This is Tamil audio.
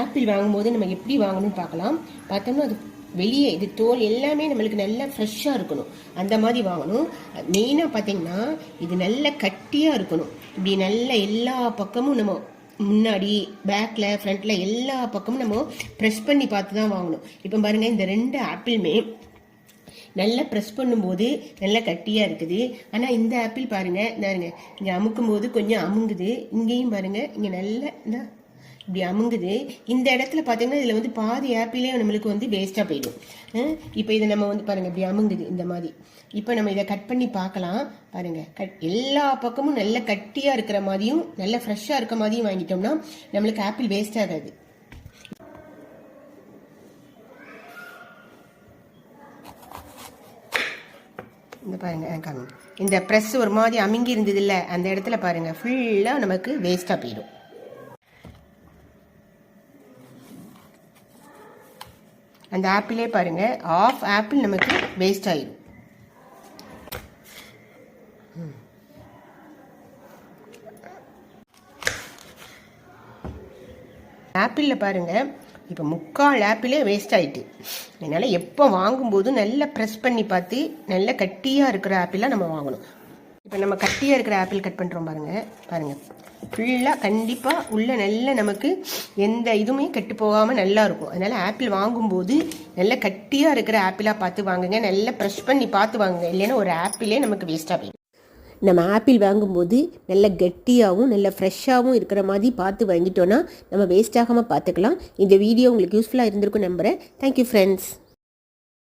ஆப்பிள் வாங்கும்போது நம்ம எப்படி வாங்கணும்னு பார்க்கலாம். பார்த்தோம்னா அது வெளியே இது தோல் எல்லாமே நம்மளுக்கு நல்லா ஃப்ரெஷ்ஷாக இருக்கணும். அந்த மாதிரி வாங்கணும். மெயினாக பார்த்தீங்கன்னா இது நல்ல கட்டியாக இருக்கணும். இப்படி நல்ல எல்லா பக்கமும் நம்ம முன்னாடி பேக்கில் ஃப்ரண்ட்டில் எல்லா பக்கமும் நம்ம ப்ரெஸ் பண்ணி பார்த்து தான் வாங்கணும். இப்போ பாருங்கள் இந்த ரெண்டு ஆப்பிளுமே நல்லா ப்ரெஸ் பண்ணும்போது நல்லா கட்டியாக இருக்குது. ஆனால் இந்த ஆப்பிள் பாருங்கள் இந்தாருங்க இங்கே அமுக்கும் போது கொஞ்சம் அமுங்குது. இங்கேயும் பாருங்கள் இங்கே நல்லா இப்படி அமுங்குது. இந்த இடத்துல பார்த்தீங்கன்னா இதில் வந்து பாதி ஆப்பிளே நம்மளுக்கு வந்து வேஸ்ட்டாக போயிடும். இப்போ இதை நம்ம வந்து பாருங்கள் இப்படி அமுங்குது இந்த மாதிரி. இப்போ நம்ம இதை கட் பண்ணி பார்க்கலாம். பாருங்கள் கட் எல்லா பக்கமும் நல்ல கட்டியாக இருக்கிற மாதிரியும் நல்ல ஃப்ரெஷ்ஷாக இருக்க மாதிரியும் வாங்கிட்டோம்னா நம்மளுக்கு ஆப்பிள் வேஸ்ட் ஆகாது. இந்த பாருங்க காமி இந்த ப்ரெஸ் ஒரு மாதிரி அமுங்கி இருந்தது அந்த இடத்துல பாருங்க ஃபுல்லாக நமக்கு வேஸ்ட்டாக போயிடும். அந்த ஆப்பிளே பாருங்கள் ஆஃப் ஆப்பிள் நமக்கு வேஸ்ட் ஆயிடும் ஆப்பிளில் பாருங்க. இப்போ முக்கால் ஆப்பிளே வேஸ்ட் ஆயிட்டு. அதனால் எப்போ வாங்கும்போது நல்லா ப்ரெஸ் பண்ணி பார்த்து நல்ல கட்டியாக இருக்கிற ஆப்பிளாக நம்ம வாங்கணும். இப்போ நம்ம கட்டியாக இருக்கிற ஆப்பிள் கட் பண்ணுறோம் பாருங்கள் பாருங்கள் ஃபுல்லாக கண்டிப்பாக உள்ள நல்ல நமக்கு எந்த இதுவுமே கெட்டு போகாமல் நல்லா இருக்கும். அதனால் ஆப்பிள் வாங்கும்போது நல்ல கட்டியாக இருக்கிற ஆப்பிளாக பார்த்து வாங்குங்க. நல்லா ப்ரெஷ் பண்ணி பார்த்து வாங்குங்க. இல்லைன்னா ஒரு ஆப்பிளே நமக்கு வேஸ்ட்டாக போயிடும். நம்ம ஆப்பிள் வாங்கும்போது நல்ல கெட்டியாகவும் நல்ல ஃப்ரெஷ்ஷாகவும் இருக்கிற மாதிரி பார்த்து வாங்கிட்டோன்னா நம்ம வேஸ்ட் ஆகாமல் பார்த்துக்கலாம். இந்த வீடியோ உங்களுக்கு யூஸ்ஃபுல்லாக இருந்திருக்கும் நம்புகிறேன் தேங்க்யூ ஃப்ரெண்ட்ஸ்